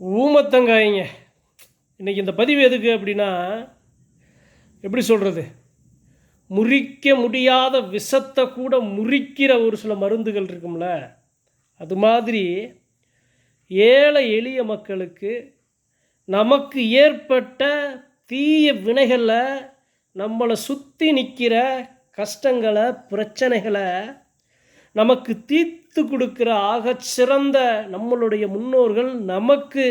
ஊமத்தங்காய்ங்க. இன்றைக்கி இந்த பதிவு எதுக்கு அப்படின்னா எப்படி சொல்கிறது முறிக்க முடியாத விஷத்தை கூட முறிக்கிற ஒரு சில மருந்துகள் இருக்கும்ல. அது மாதிரி ஏழை எளிய மக்களுக்கு நமக்கு ஏற்பட்ட தீய வினைகளை நம்மளை சுற்றி நிற்கிற கஷ்டங்களை பிரச்சனைகளை நமக்கு தீர்த்து கொடுக்கிற ஆகச் சிறந்த நம்மளுடைய முன்னோர்கள் நமக்கு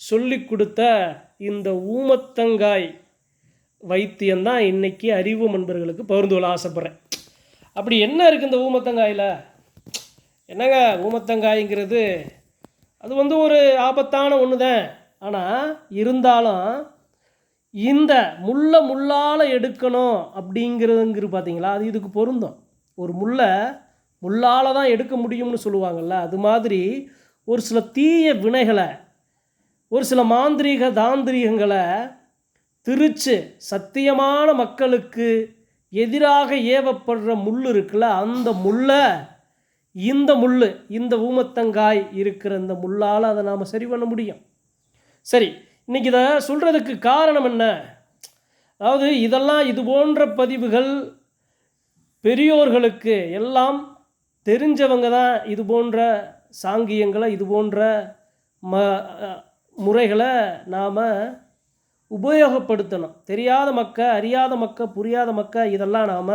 சொல்லி கொடுத்த இந்த ஊமத்தங்காய் வைத்தியம்தான் இன்றைக்கி அறிவு நண்பர்களுக்கு பகிர்ந்து கொள்ள ஆசைப்பட்றேன். அப்படி என்ன இருக்குது இந்த ஊமத்தங்காயில்? என்னங்க ஊமத்தங்காய்ங்கிறது? அது வந்து ஒரு ஆபத்தான ஒன்று தான் ஆனால் இருந்தாலும் இந்த முள்ள முள்ளால் எடுக்கணும் அப்படிங்கிறதுங்கிற பார்த்தீங்களா அது இதுக்கு பொருந்தும். ஒரு முள்ளை முள்ளால் தான் எடுக்க முடியும்னு சொல்லுவாங்கள்ல அது மாதிரி ஒரு சில தீய வினைகளை ஒரு சில மாந்திரீக தாந்திரீகங்களை திரிச்சு சத்தியமான மக்களுக்கு எதிராக ஏவப்படுற முள் இருக்குல்ல அந்த முள்ளை இந்த முள் இந்த ஊமத்தங்காய் இருக்கிற இந்த முள்ளால் அதை நாம் சரி பண்ண முடியும். சரி இன்றைக்கி இதை சொல்கிறதுக்கு காரணம் என்ன? அதாவது இதெல்லாம் இது போன்ற பதிவுகள் பெரியோர்களுக்கு எல்லாம் தெரிஞ்சவங்க தான் இது போன்ற சாங்கியங்களை இது போன்ற ம முறைகளை நாம் உபயோகப்படுத்தணும். தெரியாத மக்க அறியாத மக்க புரியாத மக்க இதெல்லாம் நாம்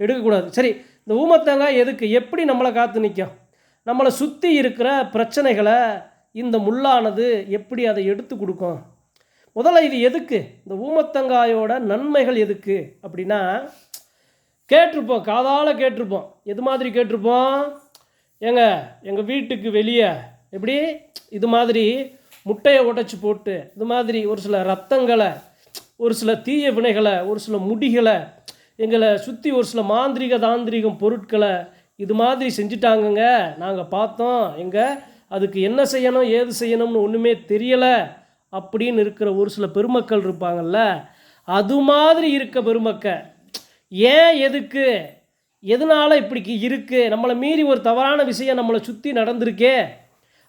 எடுக்கக்கூடாது. சரி இந்த ஊமத்தங்காய் எதுக்கு? எப்படி நம்மளை காத்து நிற்கும் நம்மளை சுற்றி இருக்கிற பிரச்சனைகளை இந்த முள்ளானது எப்படி அதை எடுத்து கொடுக்கும்? முதல்ல இது எதுக்கு? இந்த ஊமத்தங்காயோட நன்மைகள் எதுக்கு? அப்படின்னா கேட்டிருப்போம் காதால் கேட்டிருப்போம். எது மாதிரி கேட்டிருப்போம்? ஏங்க எங்கள் வீட்டுக்கு வெளியே எப்படி? இது மாதிரி முட்டையை உடைச்சி போட்டு இது மாதிரி ஒரு சில ரத்தங்களை ஒரு சில தீய வினைகளை ஒரு சில முடிகளை எங்களை சுற்றி ஒரு சில மாந்திரிக தாந்திரிகம் பொருட்களை இது மாதிரி செஞ்சிட்டாங்கங்க. நாங்கள் பார்த்தோம். எங்கள் அதுக்கு என்ன செய்யணும் ஏது செய்யணும்னு ஒன்றுமே தெரியலை அப்படின்னு இருக்கிற ஒரு சில பெருமக்கள் இருப்பாங்கல்ல அது மாதிரி இருக்க பெருமக்கள் ஏன் எதுக்கு? எதனால் இப்படிக்கு இருக்குது நம்மளை மீறி ஒரு தவறான விஷயம் நம்மளை சுற்றி நடந்திருக்கே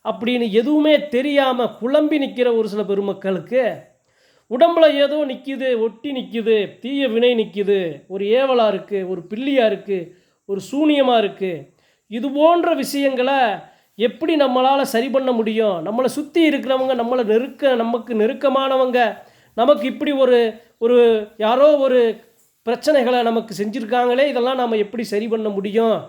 அப்படின்னு எதுவுமே தெரியாமல் குழம்பி நிற்கிற ஒரு சில பெருமக்களுக்கு உடம்புல ஏதோ நிற்கிது ஒட்டி நிற்கிது தீய வினை நிற்கிது ஒரு ஏவலாக இருக்குது ஒரு பில்லியாக இருக்குது ஒரு சூனியமாக இருக்குது இது போன்ற விஷயங்களை எப்படி நம்மளால் சரி பண்ண முடியும்? நம்மளை சுற்றி இருக்கிறவங்க நம்மளை நெருக்க நமக்கு நெருக்கமானவங்க நமக்கு இப்படி ஒரு ஒரு யாரோ ஒரு பிரச்சனைகளை நமக்கு செஞ்சுருக்காங்களே இதெல்லாம் நாம் எப்படி சரி பண்ண முடியும்?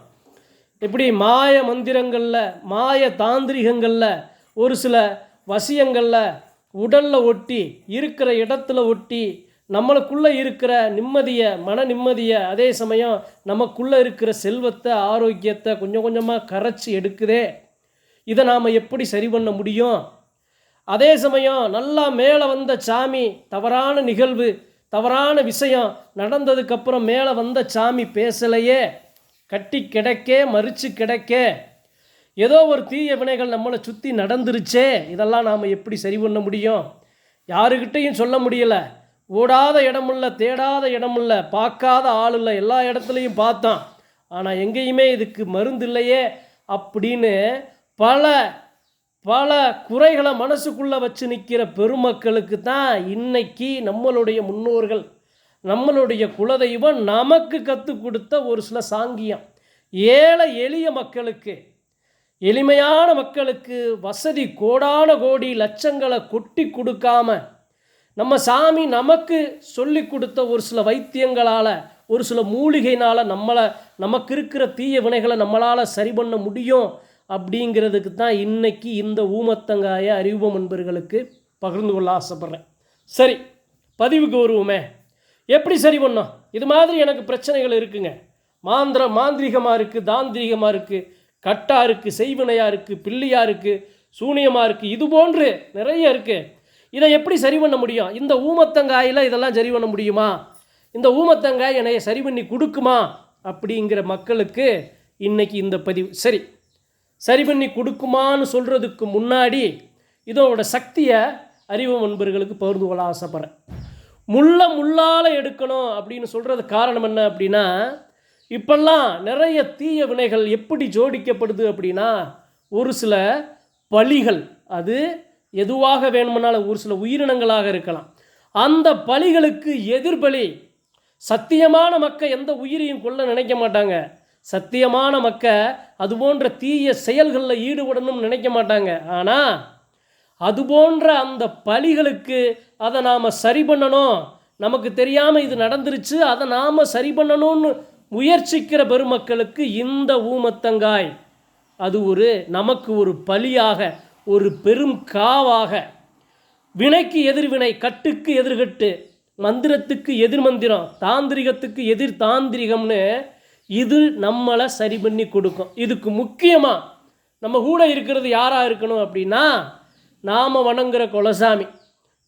எப்படி மாய மந்திரங்களில் மாய தாந்திரிகங்களில் ஒரு சில வசியங்களில் உடலில் ஒட்டி இருக்கிற இடத்துல ஒட்டி நம்மளுக்குள்ளே இருக்கிற நிம்மதியை மன நிம்மதியை அதே சமயம் நமக்குள்ளே இருக்கிற செல்வத்தை ஆரோக்கியத்தை கொஞ்சம் கொஞ்சமாக கரைச்சி எடுக்குதே. இதை நாம் எப்படி சரி பண்ண முடியும்? அதே சமயம் நல்லா மேலே வந்த சாமி தவறான நிகழ்வு தவறான விஷயம் நடந்ததுக்கப்புறம் மேலே வந்த சாமி பேசலையே கட்டி கிடக்கே மறித்து கிடக்கே. ஏதோ ஒரு தீய வினைகள் நம்மளை சுற்றி நடந்துருச்சே இதெல்லாம் நாம் எப்படி சரி பண்ண முடியும்? யாருக்கிட்டையும் சொல்ல முடியலை. ஓடாத இடமில்ல தேடாத இடமில்ல பார்க்காத ஆள் இல்லை எல்லா இடத்துலையும் பார்த்தான். ஆனால் எங்கேயுமே இதுக்கு மருந்து இல்லையே அப்படின்னு பல பல குறைகளை மனசுக்குள்ளே வச்சு நிற்கிற பெருமக்களுக்கு தான் இன்னைக்கு நம்மளுடைய முன்னோர்கள் நம்மளுடைய குலதெய்வம் நமக்கு கற்றுக் கொடுத்த ஒரு சில சாங்கியம். ஏழை எளிய மக்களுக்கு எளிமையான மக்களுக்கு வசதி கோடான கோடி லட்சங்களை கொட்டி கொடுக்காம நம்ம சாமி நமக்கு சொல்லி கொடுத்த ஒரு சில வைத்தியங்களால் ஒரு சில மூலிகைனால் நம்மளை நமக்கு இருக்கிற தீய வினைகளை நம்மளால் சரி பண்ண முடியும். அப்படிங்கிறதுக்கு தான் இன்னைக்கு இந்த ஊமத்தங்காய அறிமுகம் நண்பர்களுக்கு பகிர்ந்து கொள்ள ஆசைப்பட்றேன். சரி பதிவுக்கு வருவோமே. எப்படி சரி பண்ணோம்? இது மாதிரி எனக்கு பிரச்சனைகள் இருக்குங்க. மாந்திர மாந்திரிகமாக இருக்குது தாந்திரிகமாக இருக்குது கட்டாக இருக்குது செய்வினையாக இருக்குது பில்லியாக இருக்குது சூனியமாக இருக்குது இது போன்று நிறைய இருக்குது இதை எப்படி சரி பண்ண முடியும்? இந்த ஊமத்தங்காயில் இதெல்லாம் சரி பண்ண முடியுமா? இந்த ஊமத்தங்காய் என்னைய சரி பண்ணி கொடுக்குமா? அப்படிங்கிற மக்களுக்கு இன்றைக்கி இந்த பதிவு. சரி சரி பண்ணி கொடுக்குமான்னு சொல்கிறதுக்கு முன்னாடி இதோட சக்தியை அறிவு நண்பர்களுக்கு பகிர்ந்து கொள்ள ஆசைப்பட்றேன். முள்ள முள்ளால் எடுக்கணும் அப்படின்னு சொல்கிறது காரணம் என்ன அப்படின்னா இப்பெல்லாம் நிறைய தீய வினைகள் எப்படி ஜோடிக்கப்படுது அப்படின்னா ஒரு சில பலிகள் அது எதுவாக வேணுமானாலும் ஒரு சில உயிரினங்களாக இருக்கலாம். அந்த பலிகளுக்கு எதிர்பலி சத்தியமான மக்கள் எந்த உயிரையும் கொல்ல நினைக்க மாட்டாங்க. சத்தியமான மக்க அது போன்ற தீய செயல்களில் ஈடுபடணும்னு நினைக்க மாட்டாங்க. ஆனால் அது போன்ற அந்த பலிகளுக்கு அதை நாம் சரி பண்ணணும். நமக்கு தெரியாமல் இது நடந்துருச்சு அதை நாம் சரி பண்ணணும்னு முயற்சிக்கிற பெருமக்களுக்கு இந்த ஊமத்தங்காய் அது ஒரு நமக்கு ஒரு பலியாக ஒரு பெரும் காவாக. வினைக்கு எதிர்வினை கட்டுக்கு எதிர்கட்டு மந்திரத்துக்கு எதிர் மந்திரம் தாந்திரிகத்துக்கு எதிர் தாந்திரிகம்னு இது நம்மளை சரி பண்ணி கொடுக்கும். இதுக்கு முக்கியமாக நம்ம கூட இருக்கிறது யாராக இருக்கணும் அப்படின்னா நாம் வணங்குற குலசாமி.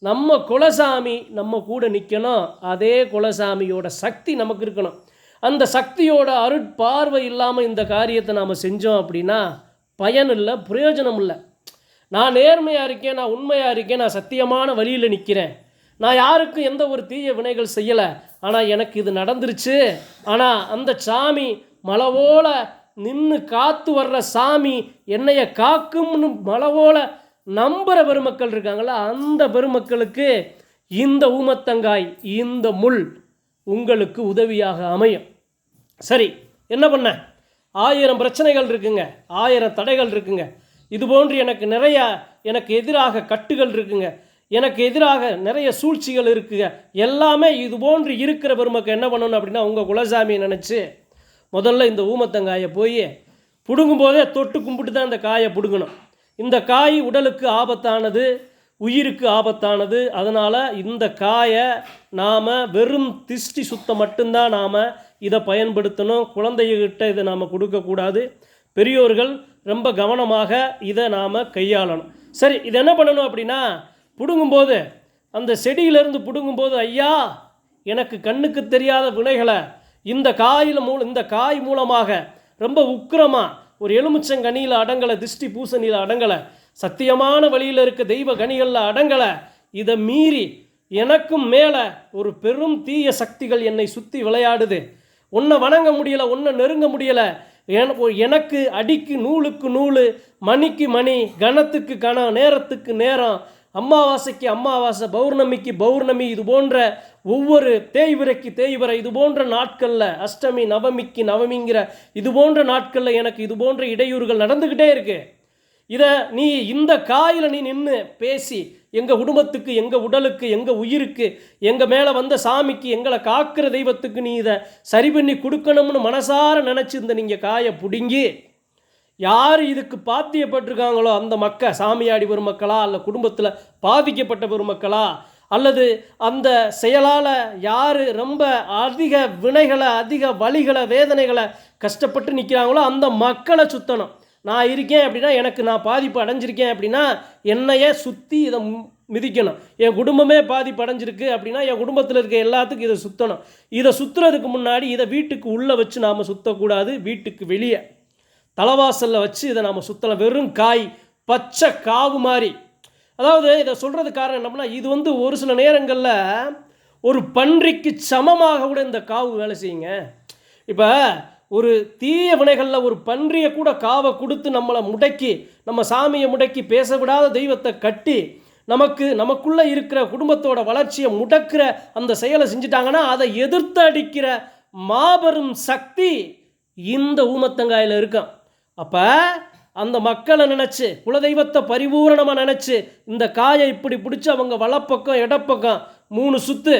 நம்ம குலசாமி நம்ம கூட நிற்கணும் அதே குலசாமியோட சக்தி நமக்கு இருக்கணும். அந்த சக்தியோட அருட்பார்வை இல்லாமல் இந்த காரியத்தை நாம் செஞ்சோம் அப்படின்னா பயன் இல்லை பிரயோஜனம் இல்லை. நான் நேர்மையாக இருக்கேன் நான் உண்மையாக இருக்கேன் நான் சத்தியமான வழியில் நிற்கிறேன் நான் யாருக்கும் எந்த ஒரு தீய வினைகள் செய்யலை. ஆனால் எனக்கு இது நடந்துருச்சு. ஆனால் அந்த சாமி மலவோல நின்று காத்து வர்ற சாமி என்னைய காக்கும்னு மலவோல நம்புகிற பெருமக்கள் இருக்காங்களா அந்த பெருமக்களுக்கு இந்த ஊமத்தங்காய் இந்த முள் உங்களுக்கு உதவியாக அமையும். சரி என்ன பண்ண? ஆயிரம் பிரச்சனைகள் இருக்குங்க. ஆயிரம் தடைகள் இருக்குங்க. இது போன்று எனக்கு நிறைய எனக்கு எதிராக கட்டுகள் இருக்குங்க. எனக்கு எதிராக நிறைய சூழ்ச்சிகள் இருக்குங்க. எல்லாமே இது போன்று இருக்கிற பெருமக்கு என்ன பண்ணணும் அப்படின்னா உங்கள் குலசாமியை நினச்சி முதல்ல இந்த ஊமத்தங்காயை போய் பிடுங்கும் போதே தொட்டு கும்பிட்டு தான் இந்த காயை பிடுங்கணும். இந்த காய் உடலுக்கு ஆபத்தானது உயிருக்கு ஆபத்தானது. அதனால் இந்த காயை நாம் வெறும் திஷ்டி சுத்தம் மட்டும்தான் நாம் இதை பயன்படுத்தணும். குழந்தைகிட்ட இதை நாம் கொடுக்கக்கூடாது. பெரியோர்கள் ரொம்ப கவனமாக இதை நாம் கையாளணும். சரி இது என்ன பண்ணணும் அப்படின்னா பிடுங்கும்போது அந்த செடியிலிருந்து பிடுங்கும்போது ஐயா எனக்கு கண்ணுக்கு தெரியாத வினைகளை இந்த காயில் மூல இந்த காய் மூலமாக ரொம்ப உக்கிரமாக ஒரு எலுமிச்சங்கனியில் அடங்கலை திஷ்டி பூசணியில் அடங்கலை சத்தியமான வழியில் இருக்க தெய்வ கனிகளில் அடங்கலை இதை மீறி எனக்கும் மேலே ஒரு பெரும் தீய சக்திகள் என்னை சுற்றி விளையாடுது. உன்னை வணங்க முடியலை உன்னை நெருங்க முடியலை எனக்கு அடிக்கு நூலுக்கு நூல் மணிக்கு மணி கணத்துக்கு கணம் நேரத்துக்கு நேரம் அம்மாவாசைக்கு அம்மாவாசை பௌர்ணமிக்கு பௌர்ணமி இது போன்ற ஒவ்வொரு தேய்விரைக்கு தேய்விரை இது போன்ற நாட்களில் அஷ்டமி நவமிக்கு நவமிங்கிற இது போன்ற நாட்களில் எனக்கு இது போன்ற இடையூறுகள் நடந்துக்கிட்டே இருக்கு. இதை நீ இந்த காயில் நீ நின்று பேசி எங்கள் குடும்பத்துக்கு எங்கள் உடலுக்கு எங்கள் உயிருக்கு எங்கள் மேலே வந்த சாமிக்கு எங்களை காக்கிற தெய்வத்துக்கு நீ இதை சரி பண்ணி கொடுக்கணும்னு மனசார நினச்சி இந்த நீங்கள் காயை பிடுங்கி யார் இதுக்கு பாத்தியப்பட்டிருக்காங்களோ அந்த மக்க சாமியாடி பெருமக்களா அல்ல குடும்பத்தில் பாதிக்கப்பட்ட பெருமக்களா? அல்லது அந்த செயலால் யார் ரொம்ப அதிக வினைகளை அதிக வலிகளை வேதனைகளை கஷ்டப்பட்டு நிற்கிறாங்களோ அந்த மக்களை சுத்தணும். நான் இருக்கேன் அப்படின்னா எனக்கு நான் பாதிப்பு அடைஞ்சிருக்கேன் அப்படின்னா என்னையே சுற்றி இதை மிதிக்கணும். என் குடும்பமே பாதிப்பு அடைஞ்சிருக்கு அப்படின்னா என் குடும்பத்தில் இருக்க எல்லாத்துக்கும் இதை சுற்றணும் இதை சுற்றுறதுக்கு முன்னாடி இதை வீட்டுக்கு உள்ளே வச்சு நாம் சுற்றக்கூடாது வீட்டுக்கு வெளியே. தலைவாசலில் வச்சு இதை நம்ம சுற்றலாம் வெறும் காய் பச்சை காவு மாதிரி. அதாவது இதை சொல்கிறது காரணம் என்னம்னா இது வந்து ஒரு சில நேரங்களில் ஒரு பன்றிக்கு சமமாக கூட இந்த காவு வேலை செய்யுங்க. இப்போ ஒரு தீய வினைகளில் ஒரு பன்றியை கூட காவை கொடுத்து நம்மளை முடக்கி நம்ம சாமியை முடக்கி பேச விடாத தெய்வத்தை கட்டி நமக்கு நமக்குள்ளே இருக்கிற குடும்பத்தோட வளர்ச்சியை முடக்கிற அந்த செயலை செஞ்சுட்டாங்கன்னா அதை எதிர்த்து அடிக்கிற மாபெரும் சக்தி இந்த ஊமத்தங்காயில் இருக்கும். அப்போ அந்த மக்களை நினச்சி குலதெய்வத்தை பரிபூரணமாக நினச்சி இந்த காயை இப்படி பிடிச்சி அவங்க வலப்பக்கம் இடப்பக்கம் மூணு சுற்று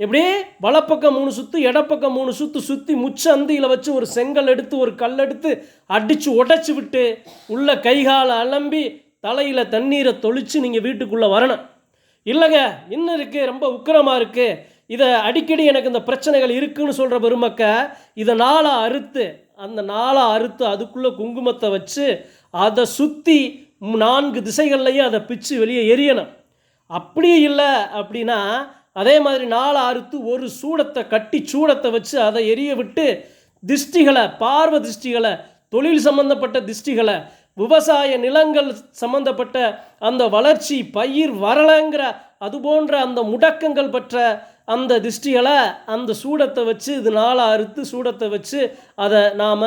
எப்படி? வலப்பக்கம் மூணு சுற்று இடப்பக்கம் மூணு சுற்று சுற்றி முச்ச அந்தியில் வச்சு ஒரு செங்கல் எடுத்து ஒரு கல் எடுத்து அடித்து உடைச்சி விட்டு உள்ள கைகாலை அலம்பி தலையில் தண்ணீரை தொளிச்சு நீங்கள் வீட்டுக்குள்ளே வரணும். இல்லைங்க இன்னும் இருக்குது ரொம்ப உக்கிரமாக இருக்குது இதை அடிக்கடி எனக்கு இந்த பிரச்சனைகள் இருக்குதுன்னு சொல்கிற பெருமக்க இதை நாளாக அறுத்து அந்த நாளை அறுத்து அதுக்குள்ளே குங்குமத்தை வச்சு அதை சுற்றி நான்கு திசைகள்லையும் அதை பிச்சு வெளியே எரியணும். அப்படியே இல்லை அப்படின்னா அதே மாதிரி நாலு அறுத்து ஒரு சூடத்தை கட்டி சூடத்தை வச்சு அதை எரிய விட்டு திஷ்டிகளை பார்வ திஷ்டிகளை தொழில் சம்பந்தப்பட்ட திஷ்டிகளை விவசாய நிலங்கள் சம்பந்தப்பட்ட அந்த வளர்ச்சி பயிர் வரலைங்கிற அது போன்ற அந்த முடக்கங்கள் பற்ற அந்த திஷ்டிகளை அந்த சூடத்தை வச்சு இது நாளாக அறுத்து சூடத்தை வச்சு அதை நாம்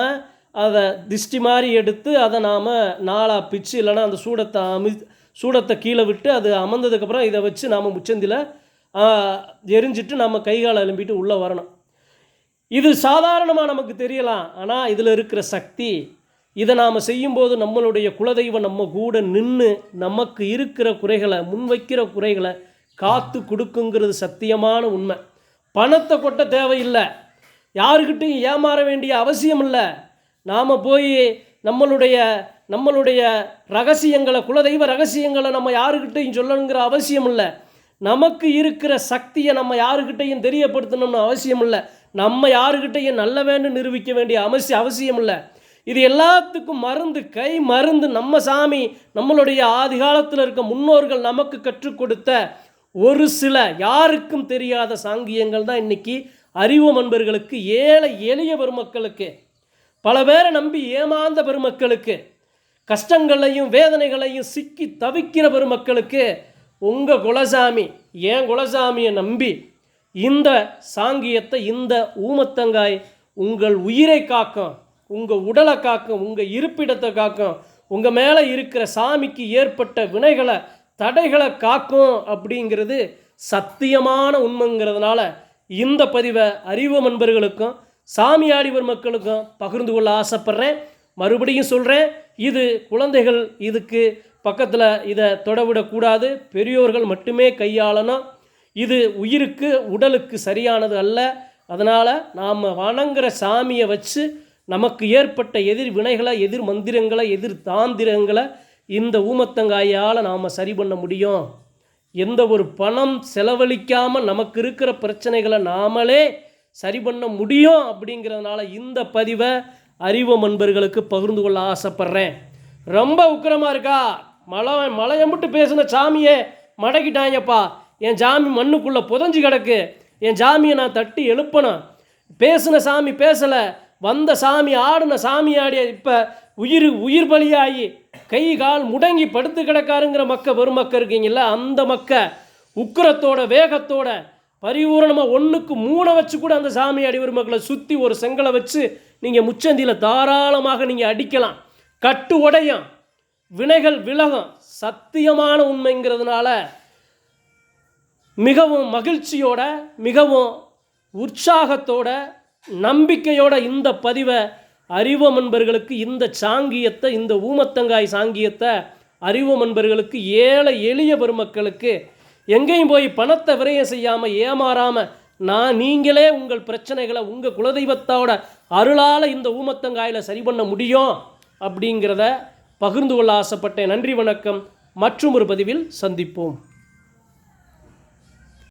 அதை திஷ்டி மாதிரி எடுத்து அதை நாம் நாளாக பிச்சு இல்லைன்னா அந்த சூடத்தை அமி சூடத்தை கீழே விட்டு அது அமர்ந்ததுக்கப்புறம் இதை வச்சு நாம் முச்சந்தியில் எரிஞ்சிட்டு நம்ம கை எலும்பிட்டு எழும்பிட்டு உள்ளே வரணும். இது சாதாரணமாக நமக்கு தெரியலாம் ஆனால் இதில் இருக்கிற சக்தி இதை நாம் செய்யும்போது நம்மளுடைய குலதெய்வம் நம்ம கூட நின்று நமக்கு இருக்கிற குறைகளை முன்வைக்கிற குறைகளை காத்து கொடுக்குங்கிறது சத்தியமான உண்மை. பணத்தை கொட்ட தேவையில்லை. யாருக்கிட்டையும் ஏமாற வேண்டிய அவசியம் இல்லை. நாம் போய் நம்மளுடைய நம்மளுடைய ரகசியங்களை குலதெய்வ ரகசியங்களை நம்ம யாருக்கிட்டையும் சொல்லணுங்கிற அவசியம் இல்லை. நமக்கு இருக்கிற சக்தியை நம்ம யாருக்கிட்டையும் தெரியப்படுத்தணும்னு அவசியம் இல்லை. நம்ம யாருக்கிட்டையும் நல்ல வேண்டும் நிரூபிக்க வேண்டிய அவசிய அவசியம் இல்லை. இது எல்லாத்துக்கும் மருந்து கை மருந்து நம்ம சாமி நம்மளுடைய ஆதி காலத்தில் இருக்க முன்னோர்கள் நமக்கு கற்றுக் கொடுத்த ஒரு சில யாருக்கும் தெரியாத சாங்கியங்கள் தான் இன்னைக்கு அறிவு அன்பர்களுக்கு ஏழை எளிய பெருமக்களுக்கு. பல பேரை நம்பி ஏமாந்த பெருமக்களுக்கு கஷ்டங்களையும் வேதனைகளையும் சிக்கி தவிக்கிற பெருமக்களுக்கு உங்கள் குலசாமி ஏன் குலசாமியை நம்பி இந்த சாங்கியத்தை இந்த ஊமத்தங்காய் உங்கள் உயிரை காக்கும் உங்கள் உடலை காக்கும் உங்கள் இருப்பிடத்தை காக்கும் உங்கள் மேலே இருக்கிற சாமிக்கு ஏற்பட்ட வினைகளை தடைகளை காக்கும் அப்படிங்கிறது சத்தியமான உண்மைங்கிறதுனால இந்த பதிவை அறிவு நண்பர்களுக்கும் சாமியாடிவர் மக்களுக்கும் பகிர்ந்து கொள்ள ஆசைப்பட்றேன். மறுபடியும் சொல்கிறேன் இது குழந்தைகள் இதுக்கு பக்கத்தில் இதை தொடவிடக்கூடாது. பெரியோர்கள் மட்டுமே கையாளணும். இது உயிருக்கு உடலுக்கு சரியானது அல்ல. அதனால் நாம் வணங்குற சாமியை வச்சு நமக்கு ஏற்பட்ட எதிர் வினைகளை எதிர் மந்திரங்களை எதிர் தாந்திரங்களை இந்த ஊமத்தங்காயால் நாம் சரி பண்ண முடியும். எந்த ஒரு பணம் செலவழிக்காமல் நமக்கு இருக்கிற பிரச்சனைகளை நாமளே சரி பண்ண முடியும் அப்படிங்கிறதுனால இந்த பதிவை அறிவு நண்பர்களுக்கு பகிர்ந்து கொள்ள ஆசைப்பட்றேன். ரொம்ப உக்கிரமாக இருக்கா? மழை மழையை மட்டும் பேசின சாமியே மடக்கிட்டாங்கப்பா. என் சாமி மண்ணுக்குள்ளே புதஞ்சு கிடக்கு. என் சாமியை நான் தட்டி எழுப்பணும். பேசின சாமி பேசலை. வந்த சாமி ஆடின சாமி ஆடிய இப்போ உயிர் உயிர் பலியாகி கை கால் முடங்கி படுத்து கிடக்காருங்கிற மக்க பெருமக்க இருக்கீங்களா அந்த மக்க உக்கிரத்தோட வேகத்தோட பரிபூரணமாக ஒன்றுக்கு மூணை வச்சு கூட அந்த சாமி அடிவர் மக்களை சுற்றி ஒரு செங்கலை வச்சு நீங்கள் முச்சந்தியில் தாராளமாக நீங்கள் அடிக்கலாம். கட்டு உடையும். வினைகள் விலகும். சத்தியமான உண்மைங்கிறதுனால மிகவும் மகிழ்ச்சியோட மிகவும் உற்சாகத்தோட நம்பிக்கையோட இந்த பதிவை அறிவமன்பர்களுக்கு இந்த சாங்கியத்தை இந்த ஊமத்தங்காய் சாங்கியத்தை அறிவு அன்பர்களுக்கு ஏழை எளிய பெருமக்களுக்கு எங்கேயும் போய் பணத்தை விரயம் செய்யாமல் ஏமாறாமல் நான் நீங்களே உங்கள் பிரச்சனைகளை உங்கள் குலதெய்வத்தோட அருளால் இந்த ஊமத்தங்காயில் சரி பண்ண முடியும் அப்படிங்கிறத பகிர்ந்து கொள்ள ஆசைப்பட்டேன். நன்றி வணக்கம். மற்றும் ஒரு பதிவில் சந்திப்போம்.